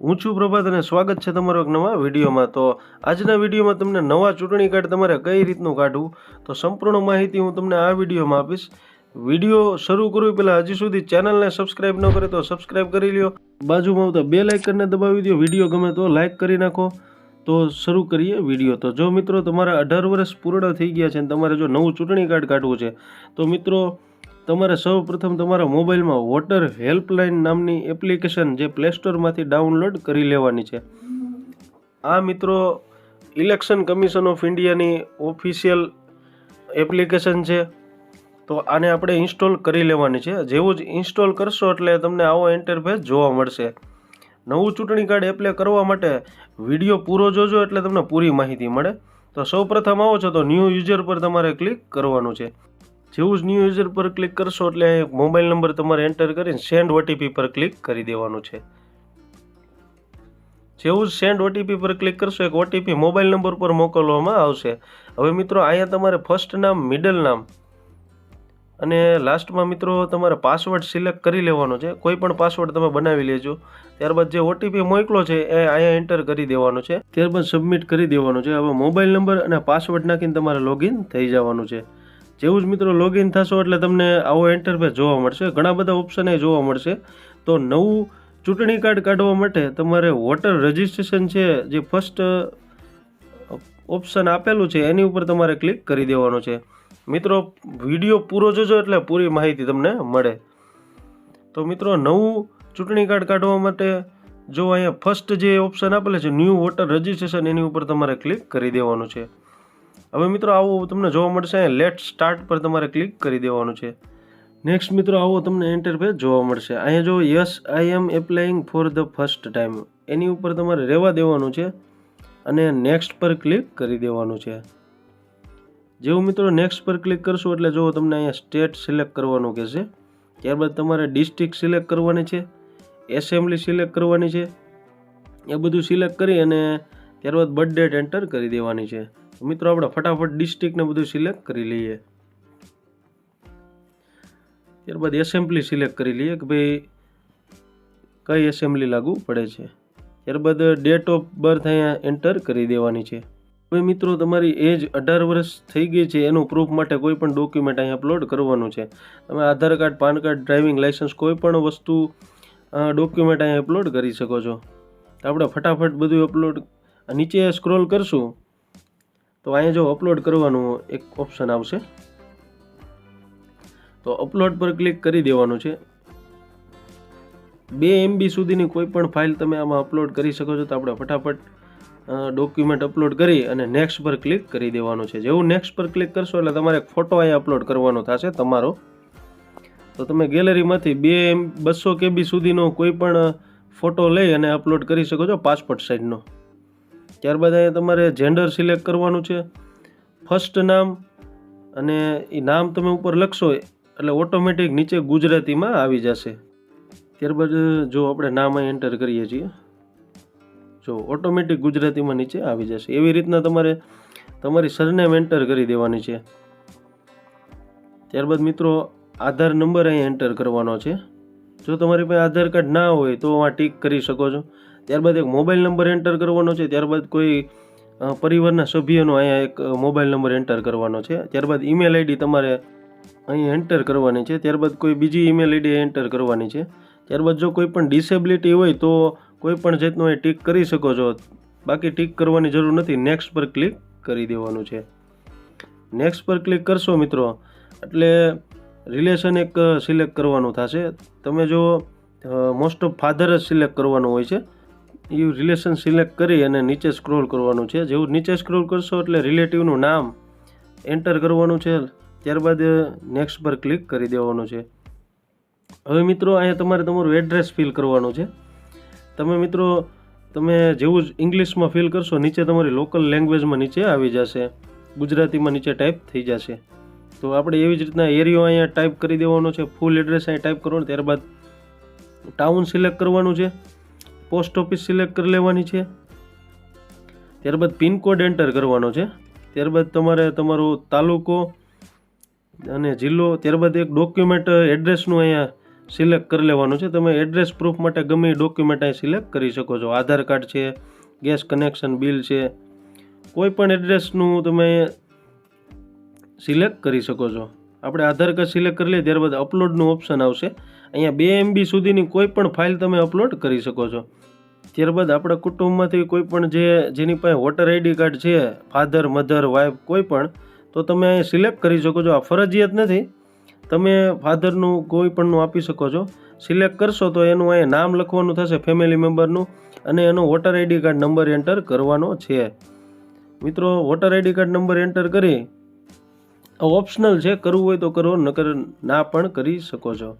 હું છું પ્રભાત અને સ્વાગત છે તમારો એક નવા વિડીયોમાં. તો આજના વિડીયોમાં તમને નવા ચૂંટણી કાર્ડ તમારે કઈ રીતનું કાઢવું? તો સંપૂર્ણ માહિતી હું તમને આ વિડીયોમાં આપીશ. વીડિયો શરૂ કરું પહેલાં હજી સુધી ચેનલને સબસ્ક્રાઇબ ન કરે તો સબસ્ક્રાઇબ કરી લ્યો. બાજુમાં આવતા બે લાઇકનને દબાવી દો. વીડિયો ગમે તો લાઇક કરી નાખો. તો શરૂ કરીએ વીડિયો. તો જો મિત્રો તમારા અઢાર વર્ષ પૂર્ણ થઈ ગયા છે અને તમારે જો નવું ચૂંટણી કાર્ડ કાઢવું છે, તો મિત્રો તમારે સૌ પ્રથમ તમારા મોબાઈલમાં વોટર હેલ્પલાઇન નામની એપ્લિકેશન જે પ્લે સ્ટોરમાંથી ડાઉનલોડ કરી લેવાની છે. આ મિત્રો, ઇલેક્શન કમિશન ઓફ ઇન્ડિયાની ઓફિશિયલ એપ્લિકેશન છે. તો આને આપણે ઇન્સ્ટોલ કરી લેવાની છે. જેવું જ ઇન્સ્ટોલ કરશો એટલે તમને આવો ઇન્ટરફેસ જોવા મળશે. નવું ચૂંટણી કાર્ડ એપ્લાય કરવા માટે વીડિયો પૂરો જોજો એટલે તમને પૂરી માહિતી મળે. તો સૌ પ્રથમ આવો છો તો ન્યૂ યુઝર પર તમારે ક્લિક કરવાનું છે. જેવું જ ન્યૂ યુઝર પર ક્લિક કરશો એટલે અહીં મોબાઈલ નંબર તમારે એન્ટર કરીને સેન્ડ ઓટીપી પર ક્લિક કરી દેવાનું છે. જેવું જ સેન્ડ ઓટીપી પર ક્લિક કરશો, એક ઓટીપી મોબાઈલ નંબર પર મોકલવામાં આવશે. હવે મિત્રો, અહીંયા તમારે ફર્સ્ટ નામ મિડલ નામ અને લાસ્ટમાં મિત્રો તમારે પાસવર્ડ સિલેક્ટ કરી લેવાનો છે. કોઈ પણ પાસવર્ડ તમે બનાવી લેજો. ત્યારબાદ જે ઓટીપી મોકલો છે, એ અહીંયા એન્ટર કરી દેવાનો છે. ત્યારબાદ સબમિટ કરી દેવાનું છે. હવે મોબાઈલ નંબર અને પાસવર્ડ નાખીને તમારે લોગિન થઈ જવાનું છે. જેવું જ મિત્રો લોગિન થશો એટલે તમને આવો એન્ટરફેસ જોવા મળશે. ઘણા બધા ઓપ્શન એ જોવા મળશે. તો નવું ચૂંટણી કાર્ડ કાઢવા માટે તમારે વોટર રજિસ્ટ્રેશન છે, જે ફર્સ્ટ ઓપ્શન આપેલું છે, એની ઉપર તમારે ક્લિક કરી દેવાનું છે. મિત્રો વીડિયો પૂરો જોજો એટલે પૂરી માહિતી તમને મળે. તો મિત્રો, નવું ચૂંટણી કાર્ડ કાઢવા માટે જો અહીંયા ફર્સ્ટ જે ઓપ્શન આપેલું છે ન્યૂ વોટર રજિસ્ટ્રેશન એની ઉપર તમારે ક્લિક કરી દેવાનું છે. હવે મિત્રો આવું તમને જોવા મળશે. લેટ સ્ટાર્ટ પર તમારે ક્લિક કરી દેવાનું છે. નેક્સ્ટ મિત્રો આવો તમને ઇન્ટરફેસ જોવા મળશે. અહીંયા જો yes I am applying for the first time એની ઉપર તમારે રહેવા દેવાનું છે અને નેક્સ્ટ પર ક્લિક કરી દેવાનું છે. જેવું મિત્રો નેક્સ્ટ પર ક્લિક કરશો એટલે જો તમને અહીંયા સ્ટેટ સિલેક્ટ કરવાનું કહેશે, ત્યારબાદ તમારે ડિસ્ટ્રિક્ટ સિલેક્ટ કરવાની છે એસેમ્બલી સિલેક્ટ કરવાની છે, એ બધું સિલેક્ટ કરી અને ત્યારબાદ બર્થ ડેટ એન્ટર કરી દેવાની છે. મિત્રો, આપણે ફટાફટ ડિસ્ટ્રિક્ટને બધું સિલેક્ટ કરી લઈએ. ત્યારબાદ એસેમ્બલી સિલેક્ટ કરી લઈએ કે ભાઈ કઈ એસેમ્બલી લાગુ પડે છે. ત્યારબાદ ડેટ ઓફ બર્થ અહીંયા એન્ટર કરી દેવાની છે. હવે મિત્રો, તમારી એજ અઢાર વર્ષ થઈ ગઈ છે, એનું પ્રૂફ માટે કોઈ પણ ડોક્યુમેન્ટ અહીં અપલોડ કરવાનું છે. તમે Aadhaar card, PAN card driving licence કોઈ પણ વસ્તુ ડોક્યુમેન્ટ અહીં અપલોડ કરી શકો છો. આપણે ફટાફટ બધું અપલોડ નીચે સ્ક્રોલ કરશું. તો અહીંયા જો અપલોડ કરવાનું એક ઓપ્શન આવશે. તો અપલોડ પર ક્લિક કરી દેવાનું છે. બે એમબી સુધીની કોઈ પણ ફાઇલ તમે આમાં અપલોડ કરી શકો છો તો આપણે ફટાફટ ડોક્યુમેન્ટ અપલોડ કરી અને નેક્સ્ટ પર ક્લિક કરી દેવાનું છે. જેવું નેક્સ્ટ પર ક્લિક કરશો એટલે તમારે ફોટો અહીંયા અપલોડ કરવાનો થશે, તમારો. તો તમે ગેલેરીમાંથી બે એમ બસો કેબી સુધીનો કોઈ પણ ફોટો લઈ અને અપલોડ કરી શકો છો પાસપોર્ટ સાઇઝનો ત્યારબાદ અહીંયા તમારે જેન્ડર સિલેક્ટ કરવાનું છે. ફર્સ્ટ નામ અને એ નામ તમે ઉપર લખશો એટલે ઓટોમેટિક નીચે ગુજરાતીમાં આવી જશે. ત્યારબાદ, જો આપણે નામ અહીં એન્ટર કરીએ છીએ, જો ઓટોમેટિક ગુજરાતીમાં નીચે આવી જશે. એવી રીતના તમારે તમારી સરનેમ એન્ટર કરી દેવાની છે. ત્યારબાદ મિત્રો, આધાર નંબર અહીં એન્ટર કરવાનો છે. જો તમારી પાસે આધાર કાર્ડ ના હોય તો આ ટીક કરી શકો છો. ત્યારબાદ એક મોબાઈલ નંબર એન્ટર કરવાનો છે. ત્યારબાદ કોઈ પરિવારના સભ્યનો અહીંયા એક મોબાઈલ નંબર એન્ટર કરવાનો છે. ત્યારબાદ ઈમેલ આઈડી તમારે અહીં એન્ટર કરવાની છે. ત્યારબાદ કોઈ બીજી ઈમેલ આઈડી એન્ટર કરવાની છે. ત્યારબાદ જો કોઈ પણ ડિસેબિલિટી હોય તો કોઈ પણ જાતનું એ ટીક કરી શકો છો. બાકી ટીક કરવાની જરૂર નથી. નેક્સ્ટ પર ક્લિક કરી દેવાનું છે. નેક્સ્ટ પર ક્લિક કરશો મિત્રો, એટલે રિલેશન એક સિલેક્ટ કરવાનું થશે. તમે જો મોસ્ટ ઓફ ફાધર જ સિલેક્ટ કરવાનું હોય છે. એ રિલેશન સિલેક્ટ કરી અને નીચે સ્ક્રોલ કરવાનું છે. જેવું નીચે સ્ક્રોલ કરશો એટલે રિલેટિવનું નામ એન્ટર કરવાનું છે. ત્યારબાદ નેક્સ્ટ પર ક્લિક કરી દેવાનું છે. હવે મિત્રો, અહીંયા તમારે તમારું એડ્રેસ ફિલ કરવાનું છે. તમે મિત્રો, તમે જેવું જ ઇંગ્લિશમાં ફિલ કરશો, નીચે તમારી લોકલ લેંગ્વેજમાં નીચે આવી જશે. ગુજરાતીમાં નીચે ટાઈપ થઈ જશે. તો આપણે એવી જ રીતના એરિયો અહીંયા ટાઈપ કરી દેવાનો છે. ફૂલ એડ્રેસ અહીંયા ટાઈપ કરવાનું. ત્યારબાદ ટાઉન સિલેક્ટ કરવાનું છે. પોસ્ટ ઓફિસ સિલેક્ટ કરી લેવાની છે. ત્યારબાદ પિનકોડ એન્ટર કરવાનો છે. ત્યારબાદ તમારે તમારો તાલુકો અને જિલ્લો, ત્યારબાદ એક ડોક્યુમેન્ટ એડ્રેસનું અહીંયા સિલેક્ટ કરી લેવાનું છે. તમે એડ્રેસ પ્રૂફ માટે ગમે એ ડોક્યુમેન્ટ અહીં સિલેક્ટ કરી શકો છો. આધાર કાર્ડ છે, ગેસ કનેક્શન બિલ છે, કોઈ પણ એડ્રેસનું તમે સિલેક્ટ કરી શકો છો. આપણે આધાર કાર્ડ સિલેક્ટ કરી લઈએ, ત્યારબાદ અપલોડનું ઓપ્શન આવશે. અહીંયા બે એમબી સુધીની કોઈ પણ ફાઇલ તમે અપલોડ કરી શકો છો. ત્યારબાદ આપણા કુટુંબમાંથી કોઈ પણ જે, જેની પાસે વોટર આઈડી કાર્ડ છે ફાધર મધર વાઈફ કોઈ પણ, તો તમે અહીં સિલેક્ટ કરી શકો છો. આ ફરજિયાત નથી. તમે ફાધરનું કોઈ પણનું આપી શકો છો. સિલેક્ટ કરશો તો એનું અહીંયા નામ લખવાનું થશે ફેમિલી મેમ્બરનું અને એનો voter ID card number enter કરવાનો છે. મિત્રો voter ID card number enter કરી ઓપ્શનલ છે, કરવું હોય તો કરો નકર ના પણ કરી શકો છો.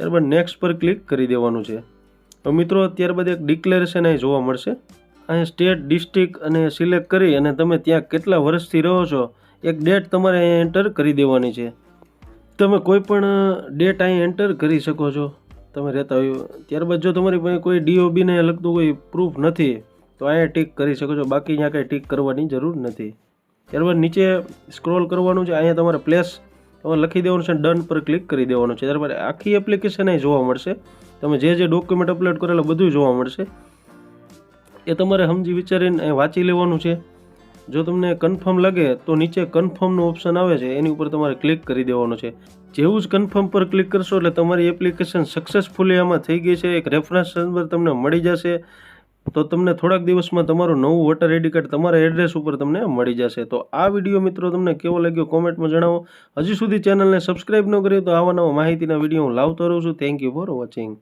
ત્યારબાદ નેક્સ્ટ પર ક્લિક કરી દેવાનું છે. તો મિત્રો, ત્યારબાદ એક ડિક્લેરેશન અહીં જોવા મળશે. અહીં સ્ટેટ ડિસ્ટ્રિક્ટ અને સિલેક્ટ કરી અને તમે ત્યાં કેટલા વર્ષથી રહો છો, એક ડેટ તમારે અહીં એન્ટર કરી દેવાની છે. તમે કોઈ પણ ડેટ અહીં એન્ટર કરી શકો છો. તમે રહેતા હોય, ત્યારબાદ જો તમારી પાસે કોઈ ડીઓબીને લગતું કોઈ પ્રૂફ નથી, તો અહીંયા ટીક કરી શકો છો. બાકી અહીંયા કંઈ ટીક કરવાની જરૂર નથી. ત્યારબાદ નીચે સ્ક્રોલ કરવાનું છે. અહીંયા તમારે પ્લેસ તમારે લખી દેવાનું છે ડન પર ક્લિક કરી દેવાનું છે. ત્યારબાદ આખી એપ્લિકેશન અહીં જોવા મળશે. તમે જે જે ડોક્યુમેન્ટ અપલોડ કરેલા બધું જોવા મળશે. એ તમારે સમજી વિચારીને વાંચી લેવાનું છે. જો તમને કન્ફર્મ લાગે તો નીચે કન્ફર્મનું ઓપ્શન આવે છે, એની ઉપર તમારે ક્લિક કરી દેવાનું છે. જેવું જ કન્ફર્મ પર ક્લિક કરશો એટલે તમારી એપ્લિકેશન સક્સેસફુલી આમાં થઈ ગઈ છે. એક રેફરન્સ નંબર તમને મળી જશે. તો તમને થોડાક દિવસમાં તમારું નવું વોટર આઈડી કાર્ડ તમારા એડ્રેસ ઉપર તમને મળી જશે. તો આ વીડિયો મિત્રો તમને કેવો લાગ્યો કોમેન્ટમાં જણાવો. હજી સુધી ચેનલને સબસ્ક્રાઈબ ન કર્યું તો આવા નવા માહિતીના વીડિયો હું લાવતો રહું છું. Thank you for watching